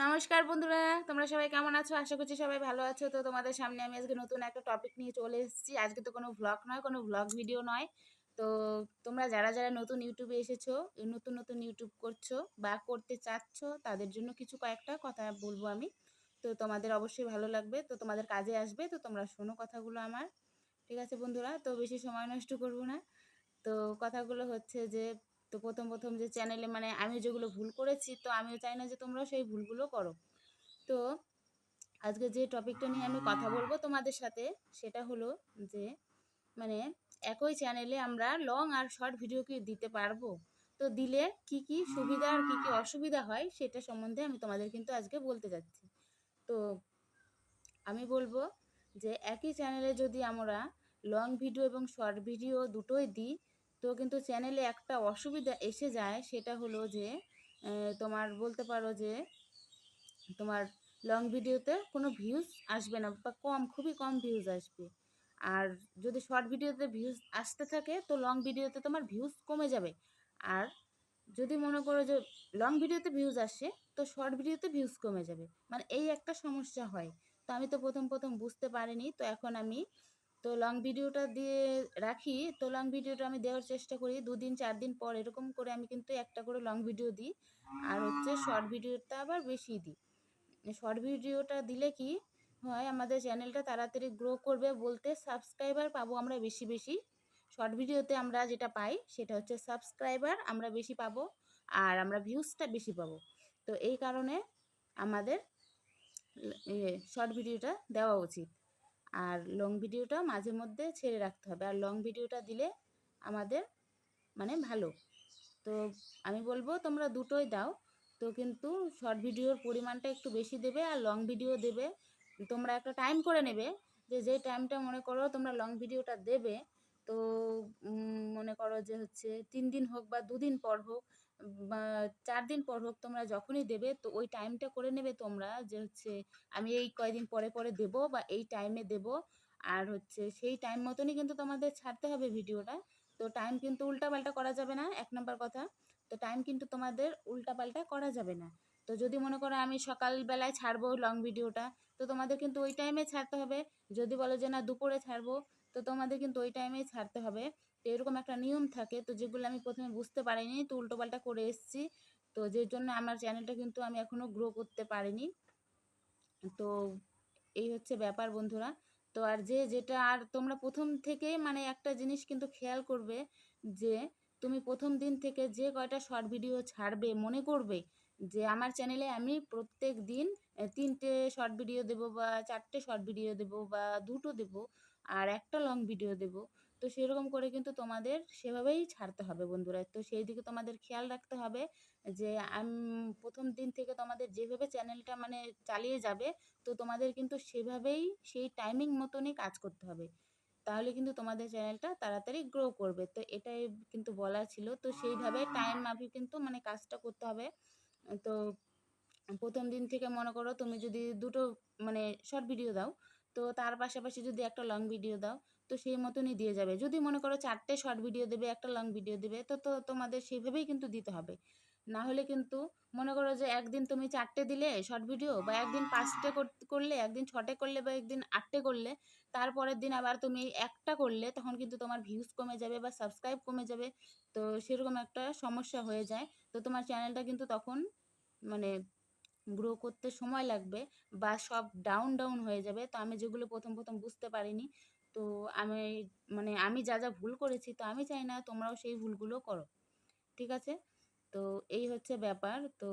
নমস্কার বন্ধুরা, তোমরা সবাই কেমন আছো? আশা করছি সবাই ভালো আছো। তো তোমাদের সামনে আমি আজকে নতুন একটা টপিক নিয়ে চলে এসেছি। আজকে তো কোনো ভ্লগ নয়, কোনো ভ্লগ ভিডিও নয়। তো তোমরা যারা যারা নতুন ইউটিউবে এসেছ নতুন নতুন ইউটিউব করছ বা করতে চাচ্ছ, তাদের জন্য কিছু কয়েকটা কথা বলব আমি। তো তোমাদের অবশ্যই ভালো লাগবে, তো তোমাদের কাজে আসবে, তো তোমরা শোনো কথাগুলো আমার। ঠিক আছে বন্ধুরা, তো বেশি সময় নষ্ট করব না। তো কথাগুলো হচ্ছে যে তো প্রথম প্রথম যে চ্যানেলে মানে আমি যেগুলো ভুল করেছি, তো আমিও চাই না যে তোমরাও সেই ভুলগুলো করো। তো আজকে যে টপিকটা নিয়ে আমি কথা বলব তোমাদের সাথে, সেটা হলো যে মানে একই চ্যানেলে আমরা লং আর শর্ট ভিডিও কি দিতে পারব? তো দিলে কি কি সুবিধা আর কি কি অসুবিধা হয়, সেটা সম্বন্ধে আমি তোমাদের কিন্তু আজকে বলতে যাচ্ছি। তো আমি বলব যে একই চ্যানেলে যদি আমরা লং ভিডিও এবং শর্ট ভিডিও দুটোই দিই তো কিন্তু চ্যানেলে একটা অসুবিধা এসে যায়, সেটা হলো যে তোমার বলতে পারো যে, তোমার লং ভিডিওতে কোনো ভিউজ আসবে না বা কম, খুবই কম ভিউজ আসবে। আর যদি শর্ট ভিডিওতে ভিউজ আসতে থাকে, তো লং ভিডিওতে তোমার ভিউজ কমে যাবে। আর যদি মনে করো যে লং ভিডিওতে ভিউজ আসে, তো শর্ট ভিডিওতে ভিউজ কমে যাবে। মানে এই একটা সমস্যা হয়। তো আমি তো প্রথম প্রথম বুঝতে পারিনি, তো এখন আমি তো লং ভিডিওটা দিয়ে রাখি। তো লং ভিডিওটা আমি দেওয়ার চেষ্টা করি। দুদিন, চার দিন পর এরকম করে আমি কিন্তু একটা করে লং ভিডিও দিই। আর হচ্ছে শর্ট ভিডিওটা আবার বেশি দিই। শর্ট ভিডিওটা দিলে কি হয়, আমাদের চ্যানেলটা তাড়াতাড়ি গ্রো করবে বলতে সাবস্ক্রাইবার পাবো আমরা বেশি বেশি। শর্ট ভিডিওতে আমরা যেটা পাই, সেটা হচ্ছে সাবস্ক্রাইবার আমরা বেশি পাবো আর আমরা ভিউজটা বেশি পাবো। তো এই কারণে আমাদের শর্ট ভিডিওটা দেওয়া উচিত। আর লং ভিডিওটা মাঝে মধ্যে ছেড়ে রাখতে হবে। আর লং ভিডিওটা দিলে আমাদের মানে ভালো। তো আমি বলব তোমরা দুটোই দাও। তো কিন্তু শর্ট ভিডিওর পরিমাণটা একটু বেশি দেবে আর লং ভিডিও দেবে। তোমরা একটা টাইম করে নেবে যে যে টাইমটা মনে করো তোমরা লং ভিডিওটা দেবে, তো মনে করো যে হচ্ছে তিন দিন হোক বা দুদিন পর হোক চার দিন পর হোক তোমরা যখনই দেবে, তো ওই টাইমটা করে নেবে তোমরা যে হচ্ছে আমি এই কয়দিন পরে পরে দেব বা এই টাইমে দেব। আর হচ্ছে সেই টাইম মতনই কিন্তু তোমাদের ছাড়তে হবে ভিডিওটা। তো টাইম কিন্তু উল্টাপাল্টা করা যাবে না, এক নম্বর কথা। তো টাইম কিন্তু তোমাদের উল্টাপাল্টা করা যাবে না। তো যদি মনে করো আমি সকালবেলায় ছাড়বো লং ভিডিওটা তো তোমাদের কিন্তু ওই টাইমে ছাড়তে হবে। যদি বলো যে না দুপুরে ছাড়বো তো তোমাদের কিন্তু ওই টাইমেই ছাড়তে হবে। তো এরকম একটা নিয়ম থাকে, তো যেগুলো আমি প্রথমে বুঝতে পারিনি, তো উল্টোপাল্টা করে এসেছি। তো যে জন্য আমার চ্যানেলটা কিন্তু আমি এখনও গ্রো করতে পারিনি। তো এই হচ্ছে ব্যাপার বন্ধুরা। তো আর যে যেটা, আর তোমরা প্রথম থেকে মানে একটা জিনিস কিন্তু খেয়াল করবে যে, তুমি প্রথম দিন থেকে যে কয়টা শর্ট ভিডিও ছাড়বে, মনে করবে যে আমার চ্যানেলে আমি প্রত্যেক দিন তিনটে শর্ট ভিডিও দেবো বা চারটে শর্ট ভিডিও দেবো বা দুটো দেবো। আর একটা লং ভিডিও দেবো। তো সেরকম করে কিন্তু তোমাদের সেভাবেই ছাড়তে হবে বন্ধুরা। তো সেই দিকে তোমাদের খেয়াল রাখতে হবে যে, আমি, প্রথম দিন থেকে তোমাদের যেভাবে চ্যানেলটা মানে চালিয়ে যাবে, তো তোমাদের কিন্তু সেভাবেই সেই টাইমিং মতনই কাজ করতে হবে। তাহলে কিন্তু তোমাদের চ্যানেলটা তাড়াতাড়ি গ্রো করবে। তো এটাই কিন্তু বলা ছিল। তো সেইভাবে টাইম মাফিক কিন্তু মানে কাজটা করতে হবে। তো প্রথম দিন থেকে মনে করো তুমি যদি দুটো মানে শর্ট ভিডিও দাও তো তার পাশাপাশি যদি একটা লং ভিডিও দাও, তো সেই মতনই দিয়ে যাবে। যদি মনে করো চারটে শর্ট ভিডিও দেবে, একটা লং ভিডিও দেবে, তো তো তোমাদের সেইভাবেই কিন্তু দিতে হবে। না হলে কিন্তু মনে করো যে একদিন তুমি চারটে দিলে শর্ট ভিডিও বা একদিন পাঁচটে করলে, একদিন ছটে করলে বা একদিন আটটে করলে, তারপরের দিন আবার তুমি একটা করলে, তখন কিন্তু তোমার ভিউজ কমে যাবে বা সাবস্ক্রাইব কমে যাবে। তো সেরকম একটা সমস্যা হয়ে যায়। তো তোমার চ্যানেলটা কিন্তু তখন মানে গ্রো করতে সময় লাগবে বা সব ডাউন ডাউন হয়ে যাবে। তো আমি যেগুলো প্রথম প্রথম বুঝতে পারিনি, তো আমি মানে আমি যা যা ভুল করেছি, তো আমি চাই না তোমরাও সেই ভুলগুলো করো। ঠিক আছে? তো এই হচ্ছে ব্যাপার। তো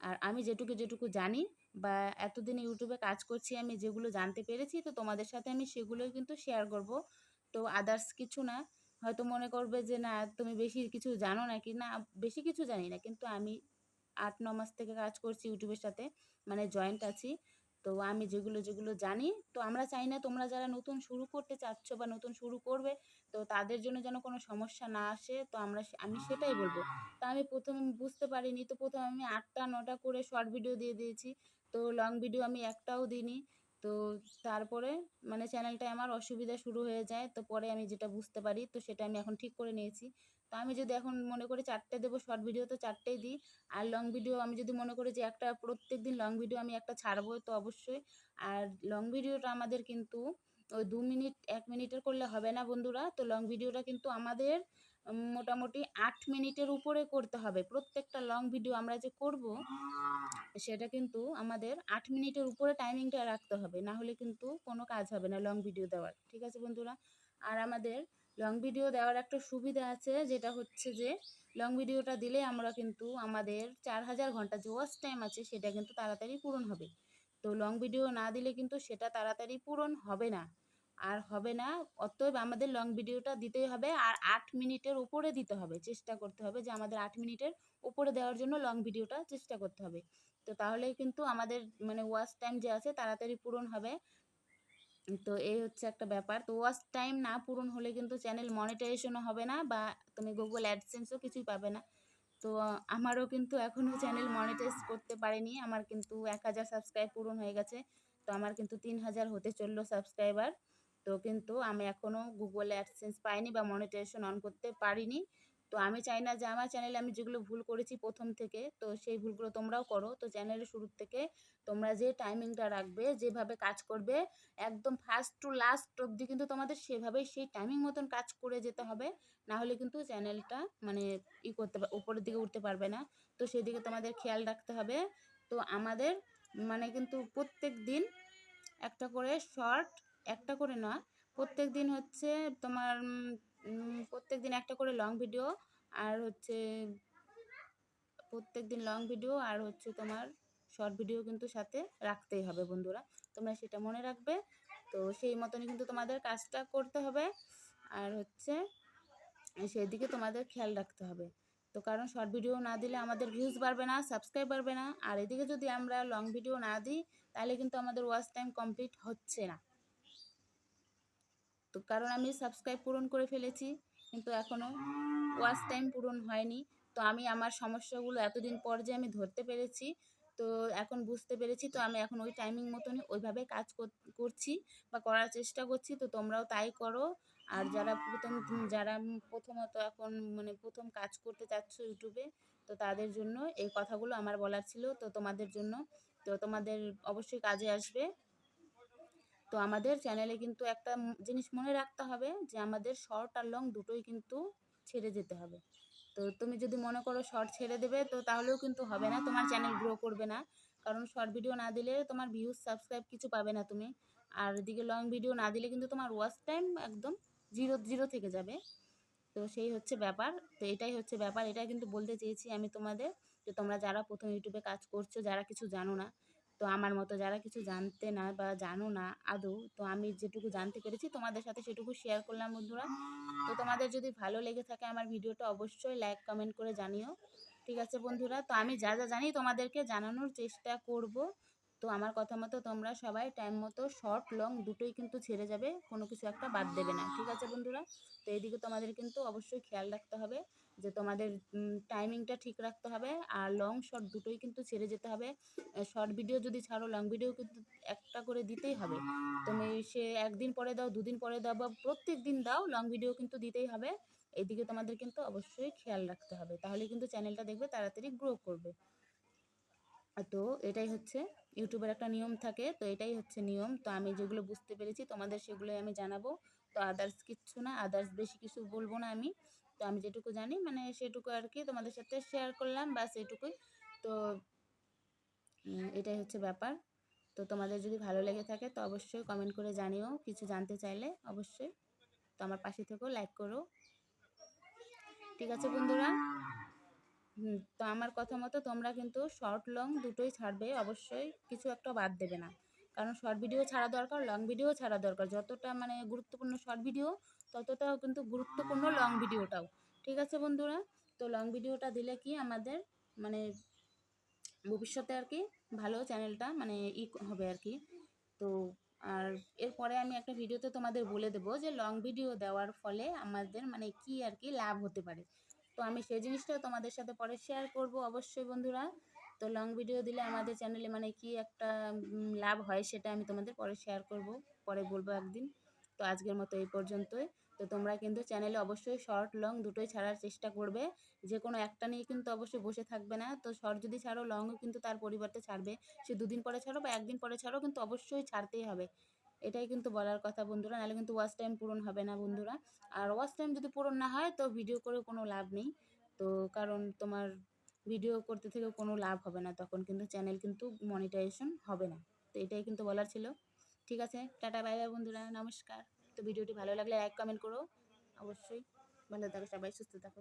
আর আমি যেটুকু যেটুকু জানি বা এতদিন ইউটিউবে কাজ করছি, আমি যেগুলো জানতে পেরেছি, তো তোমাদের সাথে আমি সেগুলোই কিন্তু শেয়ার করব। তো আদার্স কিছু না, হয়তো মনে করবে যে, না, তুমি বেশি কিছু জানো নাকি? না, বেশি কিছু জানি না, কিন্তু আমি আট, ন মাস থেকে কাজ করছি ইউটিউবের সাথে মানে জয়েন্ট আছি। তো আমি যেগুলো যেগুলো জানি, তো আমরা চাই না তোমরা যারা নতুন শুরু করতে চাচ্ছ বা নতুন শুরু করবে, তো তাদের জন্য যেন কোনো সমস্যা না আসে, তো আমরা আমি সেটাই বলব। তা আমি প্রথম বুঝতে পারিনি, তো প্রথম আমি আটটা, নটা করে শর্ট ভিডিও দিয়ে দিয়েছি, তো লং ভিডিও আমি একটাও দিইনি। তো তারপরে মানে চ্যানেলটায় আমার অসুবিধা শুরু হয়ে যায়, তো পরে আমি যেটা বুঝতে পারি, তো সেটা আমি এখন ঠিক করে নিয়েছি। তো আমি যদি এখন মনে করি চারটে দেবো শর্ট ভিডিও তো চারটেই দিই। আর লং ভিডিও আমি যদি মনে করি যে একটা প্রত্যেক দিন লং ভিডিও আমি একটা ছাড়বো, তো অবশ্যই। আর লং ভিডিওটা আমাদের কিন্তু ওই দু মিনিট, এক মিনিটের করলে হবে না বন্ধুরা। তো লং ভিডিওটা কিন্তু আমাদের মোটামুটি আট মিনিটের উপরে করতে হবে। প্রত্যেকটা লং ভিডিও আমরা যে করব, সেটা কিন্তু আমাদের আট মিনিটের উপরে টাইমিংটা রাখতে হবে, না হলে কিন্তু কোনো কাজ হবে না লং ভিডিও দেওয়ার। ঠিক আছে বন্ধুরা? আর আমাদের লং ভিডিও দেওয়ার একটা সুবিধা আছে, যেটা হচ্ছে যে লং ভিডিওটা দিলে আমরা কিন্তু আমাদের চার হাজার ঘণ্টা যে ওয়াচ টাইম আছে, সেটা কিন্তু তাড়াতাড়ি পূরণ হবে। তো লং ভিডিও না দিলে কিন্তু সেটা তাড়াতাড়ি পূরণ হবে না। আর হবে না, অতএব আমাদের লং ভিডিওটা দিতেই হবে আর আট মিনিটের উপরে দিতে হবে। চেষ্টা করতে হবে যে আমাদের আট মিনিটের উপরে দেওয়ার জন্য লং ভিডিওটা চেষ্টা করতে হবে। তো তাহলেই কিন্তু আমাদের মানে ওয়াচ টাইম যে আছে তাড়াতাড়ি পূরণ হবে। তো এই হচ্ছে একটা ব্যাপার। তো ওয়াচ টাইম না পূরণ হলে কিন্তু চ্যানেল মনিটাইজেশনও হবে না বা তুমি গুগল অ্যাডসেন্সও কিছুই পাবে না। তো আমারও কিন্তু এখনও চ্যানেল মনিটাইজ করতে পারিনি। আমার কিন্তু এক হাজার সাবস্ক্রাইব পূরণ হয়ে গেছে। তো আমার কিন্তু তিন হাজার হতে চলল সাবস্ক্রাইবার তো কিন্তু আমি এখনও গুগল অ্যাডসেন্স পাইনি বা মনিটাইজেশন অন করতে পারিনি। তো আমি চাই না যে আমার চ্যানেলে আমি যেগুলো ভুল করেছি প্রথম থেকে, তো সেই ভুলগুলো তোমরাও করো। তো চ্যানেলের শুরুর থেকে তোমরা যে টাইমিংটা রাখবে, যেভাবে কাজ করবে, একদম ফার্স্ট টু লাস্ট অবধি কিন্তু তোমাদের সেভাবেই সেই টাইমিং মতন কাজ করে যেতে হবে। না হলে কিন্তু চ্যানেলটা মানে ই করতে উপরের দিকে উঠতে পারবে না। তো সেদিকে তোমাদের খেয়াল রাখতে হবে। তো আমাদের মানে কিন্তু প্রত্যেক দিন একটা করে শর্ট একটা করে নয়। প্রত্যেক দিন হচ্ছে তোমার প্রত্যেক দিন একটা করে লং ভিডিও আর হচ্ছে প্রত্যেক দিন লং ভিডিও আর হচ্ছে তোমার শর্ট ভিডিও কিন্তু সাথে রাখতেই হবে বন্ধুরা। তোমরা সেটা মনে রাখবে। তো সেই মতনই কিন্তু তোমাদের কাজটা করতে হবে। আর হচ্ছে সেই দিকে তোমাদের খেয়াল রাখতে হবে। তো কারণ শর্ট ভিডিও না দিলে আমাদের ভিউজ বাড়বে না সাবস্ক্রাইব বাড়বে না। আর এদিকে যদি আমরা লং ভিডিও না দিই, তাহলে কিন্তু আমাদের ওয়াচ টাইম কমপ্লিট হচ্ছে না। তো কারণ আমি সাবস্ক্রাইব পূরণ করে ফেলেছি, কিন্তু এখনও ওয়াচ টাইম পূরণ হয়নি। তো আমি আমার সমস্যাগুলো এতদিন পর যে আমি ধরতে পেরেছি, তো এখন বুঝতে পেরেছি, তো আমি এখন ওই টাইমিং মতনই ওইভাবে কাজ করছি বা করার চেষ্টা করছি, তো তোমরাও তাই করো। আর যারা প্রথম, যারা প্রথমত এখন মানে প্রথম কাজ করতে চাচ্ছ ইউটিউবে, তো তাদের জন্য এই কথাগুলো আমার বলার ছিল, তো তোমাদের জন্য, তো তোমাদের অবশ্যই কাজে আসবে। তো আমাদের চ্যানেলে কিন্তু একটা জিনিস মনে রাখতে হবে যে আমাদের শর্ট আর লং দুটোই কিন্তু ছেড়ে যেতে হবে। তো তুমি যদি মনে করো শর্ট ছেড়ে দেবে তো তাহলেও কিন্তু হবে না, তোমার চ্যানেল গ্রো করবে না। কারণ শর্ট ভিডিও না দিলে তোমার ভিউজ সাবস্ক্রাইব কিছু পাবে না তুমি। আর এদিকে লং ভিডিও না দিলে কিন্তু তোমার ওয়াচ টাইম একদম জিরো জিরো থেকে যাবে। তো সেই হচ্ছে ব্যাপার। তো এটাই হচ্ছে ব্যাপার। এটা কিন্তু বলতে চেয়েছি আমি তোমাদের যে তোমরা যারা প্রথম ইউটিউবে কাজ করছ, যারা কিছু জানো না তো আমার মতো যারা কিছু জানতে না বা জানো না আদৌ, তো আমি যেটুকু জানতে পেরেছি তোমাদের সাথে সেটুকু শেয়ার করলাম বন্ধুরা। তো তোমাদের যদি ভালো লেগে থাকে আমার ভিডিওটা অবশ্যই লাইক কমেন্ট করে জানিও। ঠিক আছে বন্ধুরা? তো আমি যা যা জানি তোমাদেরকে জানানোর চেষ্টা করব। তো আমার কথা মতো তোমরা সবাই টাইম মতো শর্ট লং দুটোই কিন্তু ছেড়ে যাবে, কোনো কিছু একটা বাদ দেবে না। ঠিক আছে বন্ধুরা? তো এইদিকে তোমাদের কিন্তু অবশ্যই খেয়াল রাখতে হবে। যে তোমাদের টাইমিংটা ঠিক রাখতে হবে। আর লং শর্ট দুটোই কিন্তু ছেড়ে যেতে হবে। শর্ট ভিডিও যদি ছাড়ো লং ভিডিও কিন্তু একটা করে দিতেই হবে। তুমি সে একদিন পরে দাও, দুদিন পরে দাও, বা প্রত্যেক দিন দাও লং ভিডিও কিন্তু দিতেই হবে। এদিকে তোমাদের কিন্তু অবশ্যই খেয়াল রাখতে হবে। তাহলে কিন্তু চ্যানেলটা দেখবে, তাড়াতাড়ি গ্রো করবে। তো এটাই হচ্ছে ইউটিউবের একটা নিয়ম থাকে। তো এটাই হচ্ছে নিয়ম। তো আমি যেগুলো বুঝতে পেরেছি, তোমাদের সেগুলোই আমি জানাব। তো আদার্স কিচ্ছু না আদার্স বেশি কিছু বলব না আমি। তো আমি যেটুকু জানি মানে সেটুকু আর কি তোমাদের সাথে শেয়ার করলাম বা সেটুকুই তো এটাই হচ্ছে ব্যাপার। তো তোমাদের যদি ভালো লেগে থাকে তো অবশ্যই কমেন্ট করে জানিও, কিছু জানতে চাইলে অবশ্যই। তো আমার পাশে থেকেও লাইক করো। ঠিক আছে বন্ধুরা? তো আমার কথা মতো তোমরা কিন্তু শর্ট লং দুটোই ছাড়বে, অবশ্যই কিছু একটা বাদ দেবে না। কারণ শর্ট ভিডিও ছাড়া দরকার লং ভিডিও ছাড়া দরকার। যতটা মানে গুরুত্বপূর্ণ শর্ট ভিডিও ততটাও কিন্তু গুরুত্বপূর্ণ লং ভিডিওটাও ঠিক আছে বন্ধুরা? তো লং ভিডিওটা দিলে কি আমাদের মানে ভবিষ্যতে আর কি ভালো চ্যানেলটা মানে ই হবে আর কি। তো আর এরপরে আমি একটা ভিডিওতে তোমাদের বলে দেবো যে লং ভিডিও দেওয়ার ফলে আমাদের মানে কি আর কি লাভ হতে পারে। তো আমি সেই জিনিসটাও তোমাদের সাথে পরে শেয়ার করব অবশ্যই বন্ধুরা। তো লং ভিডিও দিলে আমাদের চ্যানেলে মানে কি একটা লাভ হয় সেটা আমি তোমাদের পরে শেয়ার করব, পরে বলব একদিন। তো আজকের মতো এই পর্যন্তই। তো তোমরা কিন্তু চ্যানেলে অবশ্যই শর্ট লং দুটোই ছাড়ার চেষ্টা করবে। যে কোনো একটা নিয়ে কিন্তু অবশ্যই বসে থাকবে না। তো শর্ট যদি ছাড়ো লংও কিন্তু তার পরিবর্তে ছাড়বে। সে দুদিন পরে ছাড়ো বা একদিন পরে ছাড়ো কিন্তু অবশ্যই ছাড়তেই হবে। এটাই কিন্তু বলার কথা বন্ধুরা, নাহলে কিন্তু ওয়াচ টাইম পূরণ হবে না বন্ধুরা। আর ওয়াচ টাইম যদি পূরণ না হয়, তো ভিডিও করে কোনো লাভ নেই। তো কারণ তোমার ভিডিও করতে থেকে কোনো লাভ হবে না। তখন কিন্তু চ্যানেল কিন্তু মনিটাইজেশন হবে না। তো এটাই কিন্তু বলার ছিল। ঠিক আছে, টাটা বাই বাই বন্ধুরা, নমস্কার। তো ভিডিওটি ভালো লাগলে লাইক কমেন্ট করো। অবশ্যই। ভালো থাকো সবাই সুস্থ থাকো।